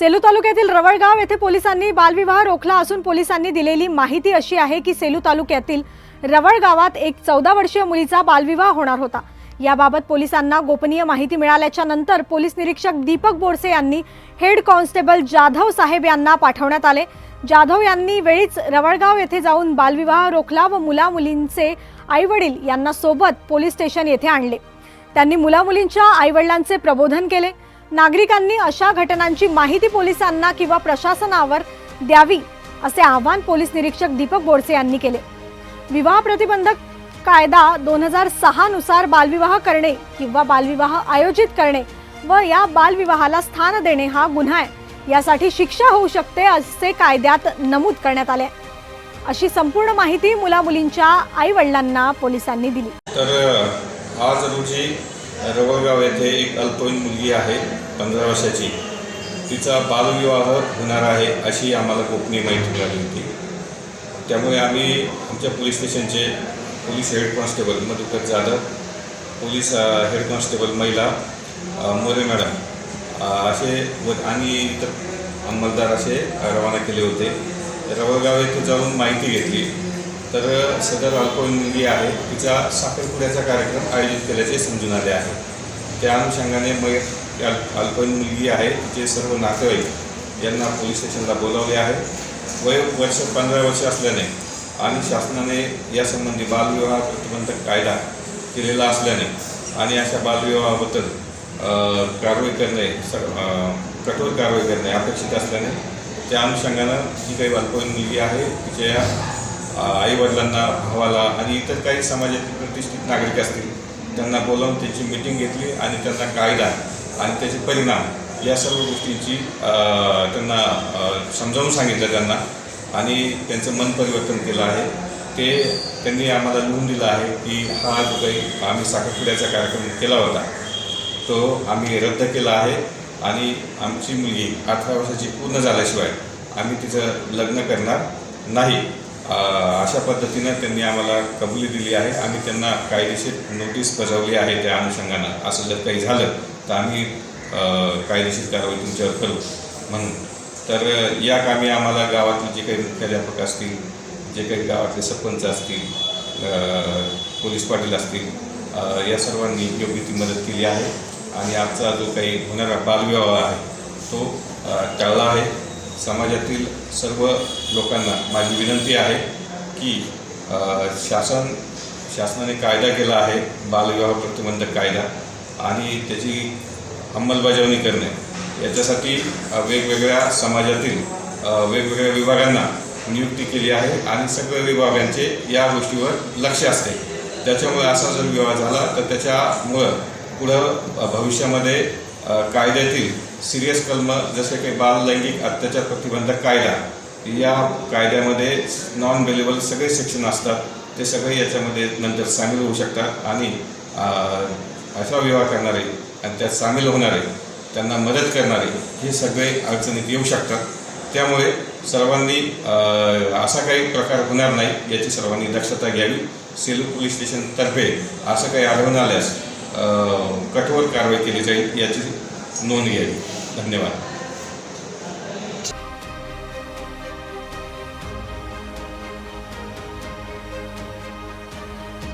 सेलू तालुक्यातील रवळगाव येथे पोलिसांनी बालविवाह रोखला असून पोलिसांनी दिलेली माहिती अशी आहे की सेलू तालुक्यातील रवळगावात एक चौदा वर्षीय मुलीचा बालविवाह होणार होता. याबाबत पोलिसांना गोपनीय माहिती मिळाल्याच्या नंतर पोलीस निरीक्षक दीपक बोरसे यांनी हेड कॉन्स्टेबल जाधव साहेब यांना पाठवण्यात आले. जाधव यांनी वेळीच रवळगाव येथे जाऊन बालविवाह रोखला व मुला मुलींचे आईवडील यांना सोबत पोलीस स्टेशन येथे आणले. त्यांनी मुलामुलींच्या आईवडिलांचे प्रबोधन केले. नागरिकांनी अशा घटनांची माहिती पोलिसांना किंवा प्रशासनावर द्यावी असे आवाहन पोलीस निरीक्षक दीपक बोडसे यांनी केले. विवाह प्रतिबंधक कायदा दोन हजार सहा नुसार बालविवाह करणे किंवा बालविवाह आयोजित करणे व या बालविवाहाला स्थान देणे हा गुन्हा आहे. यासाठी शिक्षा होऊ शकते असे कायद्यात नमूद करण्यात आले अशी संपूर्ण माहिती मुला मुलींच्या आई वडिलांना पोलिसांनी दिली. तर आज रोजी रवळगाव येथे एक अल्पवयीन मुलगी आहे पंधरा वर्षाची. तिचा बालविवाह होणार आहे अशी आम्हाला गोपनीय माहिती मिळाली होती. त्यामुळे आम्ही आमच्या पोलीस स्टेशनचे police head constable Madhukar Jadhav police head constable महिला मोरे मॅडम असे व आणि इतर अंमलदार असे रवाना केले होते. रवळगाव येथे जाऊन माहिती घेतली. तर सदर अल्पवयीन मुलगी आहे. तिचा साखरपुड्याचा कार्यक्रम आयोजित केल्याचे समजून आले आहे. त्या अनुषंगाने मग अल्पवयीन मुलगी आहे. तिचे सर्व नातेवाईक यांना पोलीस स्टेशनला बोलावले आहे. वय वर्ष पंधरा वर्ष असल्याने आणि शासनाने यासंबंधी बालविवाह प्रतिबंधक कायदा केलेला असल्याने आणि अशा बालविवाहाबद्दल कारवाई करणे कठोर कारवाई करणे अपेक्षित असल्याने त्या अनुषंगानं जी काही अल्पवयीन मुलगी आहे तिच्या आईवडिलांना भावाला आणि इतर काही समाजातील प्रतिष्ठित नागरिक असतील त्यांना बोलावून त्यांची मिटिंग घेतली आणि त्यांना कायदा आणि त्याचे परिणाम या सर्व गोष्टींची त्यांना समजावून सांगितलं त्यांना आणि त्यांचं मन परिवर्तन केलं आहे. ते त्यांनी आम्हाला लिहून दिलं आहे की हा जो काही आम्ही साखरपुड्याचा कार्यक्रम केला होता तो आम्ही रद्द केला आहे आणि आमची मुलगी अठरा वर्षाची पूर्ण झाल्याशिवाय आम्ही तिचं लग्न करणार नाही. अशा पद्धतीनं त्यांनी आम्हाला कबुली दिली आहे. आम्ही त्यांना कायदेशीर नोटीस बजावली आहे त्या अनुषंगानं. असं जर काही झालं तर आम्ही कायदेशीर कारवाई तुमच्यावर करू. म्हणून. तर या कामी आम्हाला गावातले जे काही मुख्याध्यापक असतील जे काही गावातले सरपंच असतील पोलीस पाटील असतील या सर्वांनी योग्य ती मदत केली आहे. आणि आजचा जो काही होणारा बालविवाह आहे तो अ, टाळला आहे. समाजातील सर्व लोकांना माझी विनंती आहे की शासन शासनाने कायदा केला आहे बालविवाह प्रतिबंधक कायदा आणि त्याची अंमलबजावणी करणे. याच्यासाठी वेगवेगळ्या समाजातील वेगवेगळ्या विभागांना नियुक्ती केली आहे आणि सगळ्या विभागांचे या गोष्टीवर लक्ष असते. त्याच्यामुळे असा जर विवाह झाला तर त्याच्यामुळं पुढं भविष्यामध्ये कायद्यातील सिरियस कलम जसे की बाल लैंगिक अत्याचार प्रतिबंधक कायदा या कायद्यामध्ये नॉन वेलेबल सगळे सेक्शन असतात. ते सगळे याच्यामध्ये नंतर सामील होऊ शकतात आणि अ, अशा विवाह करणारे आणि त्यात सामील होणारे त्यांना मदत करणारे हे सगळे अडचणीत येऊ शकतात. त्यामुळे सर्वांनी असा काही प्रकार होणार नाही याची सर्वांनी दक्षता घ्यावी. सेलू पोलीस स्टेशनतर्फे असं काही आढळून आल्यास कठोर कारवाई केली जाईल याची नोंद घ्यावी. धन्यवाद.